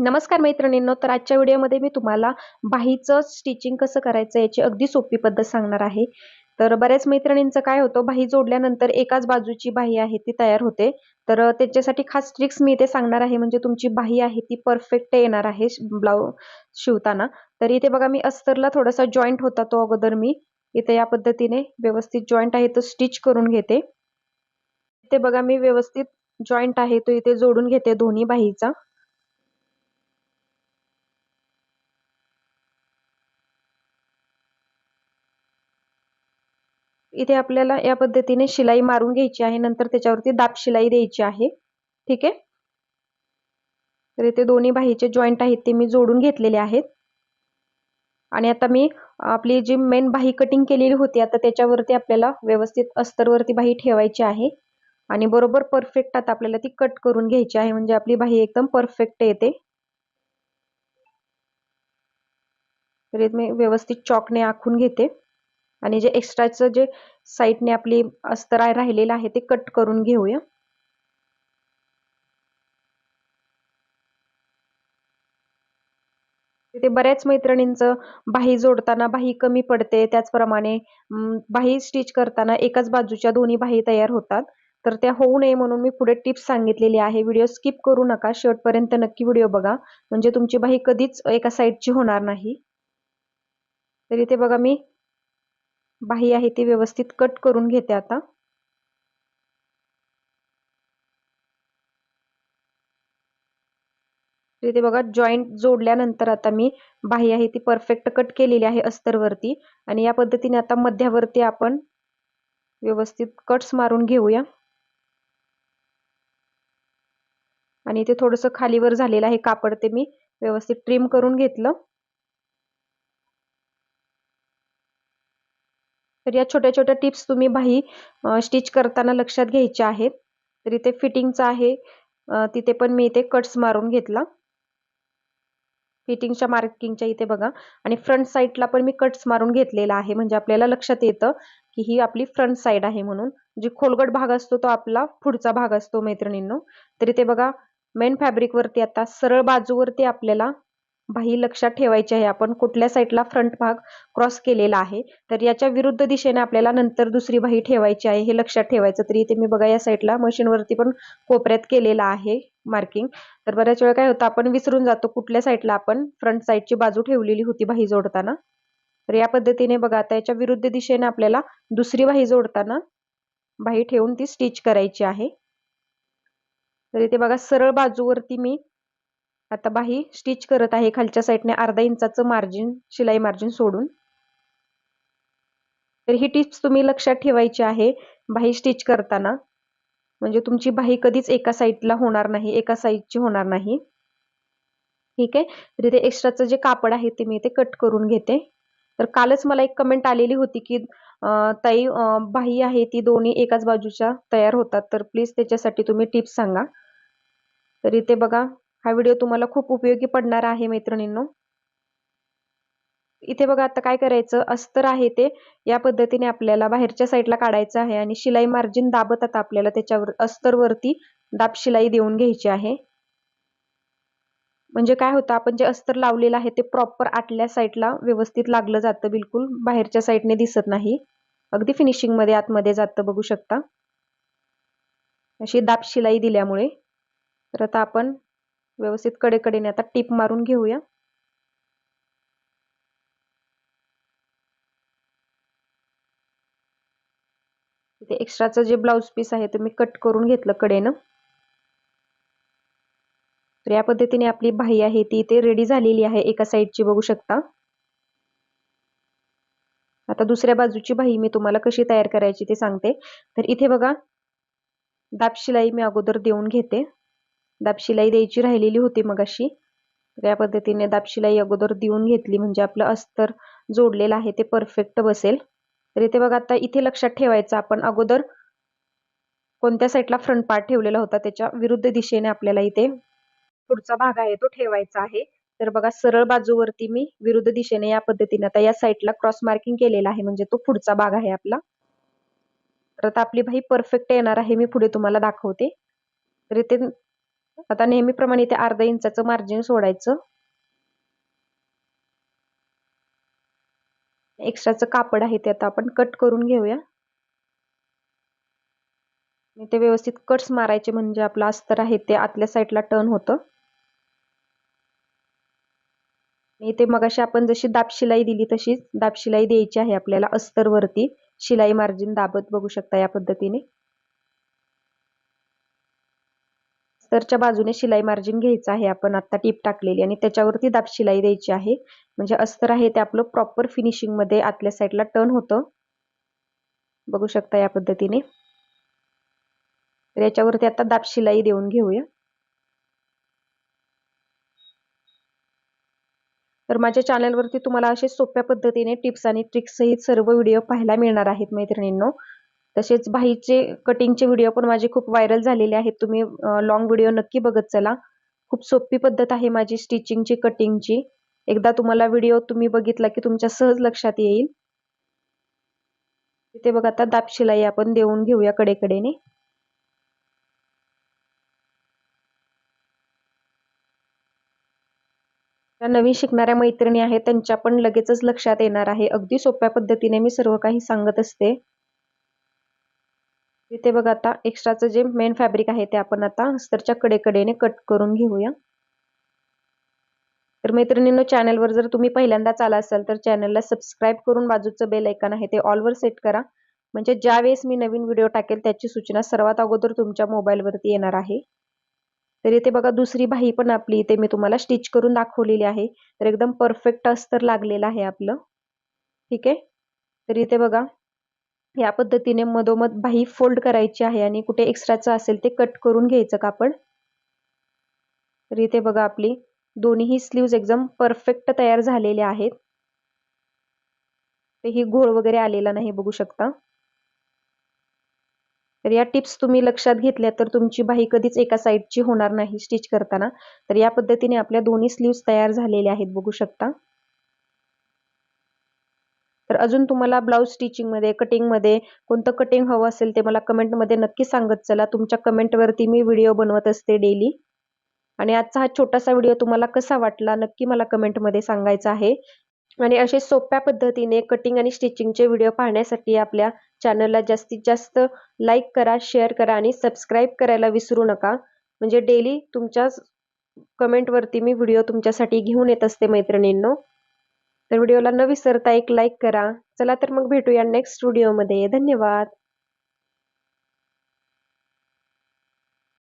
नमस्कार मैत्रिणींनो तर आजच्या व्हिडिओमध्ये मी तुम्हाला बाहीचं स्टिचिंग कसं करायचं याची अगदी सोपी पद्धत सांगणार आहे. तर बऱ्याच मैत्रिणींचं काय होतं बाही जोडल्यानंतर एकाच बाजूची बाही आहे ती तयार होते. तर त्याच्यासाठी खास ट्रिक्स मी इथे सांगणार आहे म्हणजे तुमची बाही आहे ती परफेक्ट येणार आहे ब्लाऊज शिवताना. तर इथे बघा मी अस्तरला थोडासा जॉईंट होता तो अगोदर मी. इथे या पद्धतीने व्यवस्थित जॉईंट आहे तो स्टिच करून घेते. इथे बघा मी व्यवस्थित जॉईंट आहे तो इथे जोडून घेते दोन्ही बाहीचा. इथे आपल्याला या पद्धतीने शिलाई मारून घ्यायची आहे. नंतर त्याच्यावरती दाब शिलाई द्यायची आहे. ठीक आहे? तर इथे दोन्ही बाहीचे जॉईंट आहेत ते मी जोडून घेतलेले आहेत. आणि आता मी आपली जी मेन बाही कटिंग केलेली होती आता त्याच्यावरती आपल्याला व्यवस्थित अस्तरवरती बाही ठेवायची आहे. आणि बरोबर परफेक्ट आता आपल्याला ती कट करून घ्यायची आहे. म्हणजे आपली बाही एकदम परफेक्ट येते. तर मी व्यवस्थित चॉकने आखून घेते. आणि जे एक्स्ट्राचं जे साईडने आपली अस्तर राहिलेलं आहे ते कट करून घेऊया. तिथे बऱ्याच मैत्रिणींचं बाही जोडताना बाही कमी पडते. त्याचप्रमाणे बाही स्टिच करताना एकाच बाजूच्या दोन्ही बाही तयार होतात. तर त्या होऊ नये म्हणून मी पुढे टिप्स सांगितलेली आहे. व्हिडिओ स्किप करू नका. शेवटपर्यंत नक्की व्हिडिओ बघा. म्हणजे तुमची बाही कधीच एका साईडची होणार नाही. तर इथे बघा मी बाही आहे ती व्यवस्थित कट करून घेते आता. इथे बघा जॉईंट जोडल्यानंतर आता मी बाही आहे ती परफेक्ट कट केलेली आहे अस्तरवरती. आणि या पद्धतीने आता मध्यावरती आपण व्यवस्थित कट्स मारून घेऊया. आणि इथे थोडंसं खालीवर झालेलं आहे कापड ते मी व्यवस्थित ट्रिम करून घेतलं. तर या छोट्या छोट्या टिप्स तुम्ही बाही स्टिच करताना लक्षात घ्यायच्या आहेत. तर इथे फिटिंगचं आहे. तिथे पण मी इथे कट्स मारून घेतला. फिटिंगच्या मार्किंगच्या इथे बघा. आणि फ्रंट साईडला पण मी कट्स मारून घेतलेला आहे. म्हणजे आपल्याला लक्षात येतं की ही आपली फ्रंट साईड आहे म्हणून. जी खोलगट भाग असतो तो आपला पुढचा भाग असतो मैत्रिणींनो. तर इथे बघा मेन फॅब्रिकवरती आता सरळ बाजूवरती आपल्याला बाही लक्षात ठेवायची आहे. आपण कुठल्या साईडला फ्रंट भाग क्रॉस केलेला आहे तर याच्या विरुद्ध दिशेने आपल्याला नंतर दुसरी बाही ठेवायची आहे हे लक्षात ठेवायचं. तरी इथे मी बघा या साईडला मशीनवरती पण कोपऱ्यात केलेला आहे मार्किंग तर बऱ्याच वेळा काय होतं आपण विसरून जातो कुठल्या साईडला आपण फ्रंट साईडची बाजू ठेवलेली होती बाही जोडताना. तर या पद्धतीने बघा आता याच्या विरुद्ध दिशेने आपल्याला दुसरी बाही जोडताना बाही ठेवून ती स्टिच करायची आहे. तर इथे बघा सरळ बाजूवरती मी आता बाही स्टिच करत आहे खालच्या साईडने अर्धा इंचाचं मार्जिन शिलाई मार्जिन सोडून. तर ही टिप्स तुम्ही लक्षात ठेवायची आहे बाही स्टिच करताना. म्हणजे तुमची बाही कधीच एका साईडला होणार नाही एका साईडची होणार नाही. ठीक आहे? तर इथे एक्स्ट्राचं जे कापड आहे ते मी इथे कट करून घेते. तर कालच मला एक कमेंट आलेली होती की ताई बाही आहे ती दोन्ही एकाच बाजूच्या तयार होतात. तर प्लीज त्याच्यासाठी तुम्ही टिप्स सांगा. तर इथे बघा हा व्हिडिओ तुम्हाला खूप उपयोगी पडणार आहे मैत्रिणींनो. इथे बघा आता काय करायचं? अस्तर आहे ते. या पद्धतीने आपल्याला बाहेरच्या साईडला काढायचं आहे आणि शिलाई मार्जिन दाबत आता आपल्याला त्याच्यावर अस्तरवरती दाब शिलाई देऊन घ्यायची आहे. म्हणजे काय होतं आपण जे अस्तर लावलेलं आहे ते प्रॉपर आतल्या साईडला व्यवस्थित लागलं जातं बिलकुल. बाहेरच्या साईडने दिसत नाही. अगदी फिनिशिंगमध्ये आतमध्ये जातं बघू शकता. अशी दाब शिलाई दिल्यामुळे. तर आता आपण व्यवस्थित कडेकडेने आता टीप मारून घेऊया. इथे एक्स्ट्राचं जे ब्लाउज पीस आहे ते मी कट करून घेतलं कडेनं. तर या पद्धतीने आपली बाही आहे ती इथे रेडी झालेली आहे एका साईडची बघू शकता. आता दुसऱ्या बाजूची बाही मी तुम्हाला कशी तयार करायची ते सांगते. तर इथे बघा दाब शिलाई मी अगोदर देऊन घेते. दाबशिलाई द्यायची राहिलेली होती मग अशी या पद्धतीने दाबशिलाई अगोदर देऊन घेतली. म्हणजे आपलं अस्तर जोडलेलं आहे ते परफेक्ट बसेल. तर इथे बघा आता इथे लक्षात ठेवायचं आपण अगोदर कोणत्या साईडला फ्रंट पार्ट ठेवलेला होता त्याच्या विरुद्ध दिशेने आपल्याला इथे पुढचा भाग आहे तो ठेवायचा आहे. तर बघा सरळ बाजूवरती मी विरुद्ध दिशेने या पद्धतीने आता या साईडला क्रॉस मार्किंग केलेला आहे. म्हणजे तो पुढचा भाग आहे आपला. तर आता आपली भाई परफेक्ट येणार आहे मी पुढे तुम्हाला दाखवते. तर इथे आता नेहमीप्रमाणे इथे अर्धा इंचाचं मार्जिन सोडायचं. एक्स्ट्राचं कापड आहे ते आता आपण कट करून घेऊया. ते व्यवस्थित कट्स मारायचे म्हणजे आपलं अस्तर आहे ते आतल्या साईडला टर्न होतं. इथे मगाशी आपण जशी दाब शिलाई दिली तशीच दाब शिलाई द्यायची आहे आपल्याला अस्तरवरती शिलाई मार्जिन दाबत बघू शकता या पद्धतीने. अस्तरच्या बाजूने शिलाई मार्जिन घ्यायचं आहे. आपण आता टीप टाकलेली आणि त्याच्यावरती दाब शिलाई द्यायची आहे. म्हणजे अस्तर आहे ते आपलं प्रॉपर फिनिशिंगमध्ये आतल्या साईडला टर्न होतं. बघू शकता या पद्धतीने. तर याच्यावरती आता दाब शिलाई देऊन घेऊया. तर माझ्या चॅनलवरती तुम्हाला असे सोप्या पद्धतीने टिप्स आणि ट्रिक्स सहित सर्व व्हिडिओ पाहायला मिळणार आहेत मैत्रिणींनो. तसेच बाहीचे कटिंगचे व्हिडिओ पण माझे खूप व्हायरल झालेले आहेत. तुम्ही लॉंग व्हिडिओ नक्की बघत चला. खूप सोपी पद्धत आहे माझी स्टिचिंगची कटिंगची एकदा तुम्हाला व्हिडिओ तुम्ही बघितला की तुमच्या सहज लक्षात येईल. इथे बघा आता दाब शिलाई आपण देऊन घेऊया कडेकडेने. ज्या नवीन शिकणाऱ्या मैत्रिणी आहेत त्यांच्या पण लगेचच लक्षात येणार आहे. अगदी सोप्या पद्धतीने मी सर्व काही सांगत असते. इथे बघा आता एक्स्ट्राचं जे मेन फॅब्रिक आहे ते आपण आता अस्तरच्या कडेकडेने कट करून घेऊया. तर मैत्रिणींनो चॅनलवर जर तुम्ही पहिल्यांदाच आला असाल तर चॅनलला सबस्क्राईब करून बाजूचं बेल ऐकन आहे ते ऑलवर सेट करा. म्हणजे ज्या वेळेस मी नवीन व्हिडिओ टाकेल त्याची सूचना सर्वात अगोदर तुमच्या मोबाईलवरती येणार आहे. तर इथे बघा दुसरी बाही पण आपली इथे मी तुम्हाला स्टिच करून दाखवलेली आहे. तर एकदम परफेक्ट अस्तर लागलेलं आहे आपलं. ठीक आहे? तर इथे बघा या पद्धतीने मधोमध बाही फोल्ड करायची आहे आणि कुठे एक्स्ट्राचं असेल ते कट करून घ्यायचं कापड. तर इथे बघा आपली दोन्हीही स्लीव्ज एकदम परफेक्ट तयार झालेले आहेत. ते ही घोळ वगैरे आलेला नाही बघू शकता. तर या टिप्स तुम्ही लक्षात घेतल्या तर तुमची बाही कधीच एका साईडची होणार नाही स्टिच करताना. तर या पद्धतीने आपल्या दोन्ही स्लीव्स तयार झालेल्या आहेत बघू शकता. तर अजून तुम्हाला ब्लाऊज स्टिचिंगमध्ये कटिंगमध्ये कोणतं कटिंग हवं असेल ते मला कमेंटमध्ये नक्की सांगत चला. तुमच्या कमेंटवरती मी व्हिडिओ बनवत असते डेली आणि आजचा हा छोटासा व्हिडिओ तुम्हाला कसा वाटला नक्की मला कमेंटमध्ये सांगायचा आहे. आणि असे सोप्या पद्धतीने कटिंग आणि स्टिचिंगचे व्हिडिओ पाहण्यासाठी आपल्या चॅनलला जास्तीत जास्त लाईक करा शेअर करा आणि सबस्क्राईब करायला विसरू नका. म्हणजे डेली तुमच्या कमेंटवरती मी व्हिडिओ तुमच्यासाठी घेऊन येत असते मैत्रिणींनो. तर व्हिडिओला न विसरता एक लाईक करा. चला तर मग भेटूया नेक्स्ट व्हिडिओमध्ये धन्यवाद.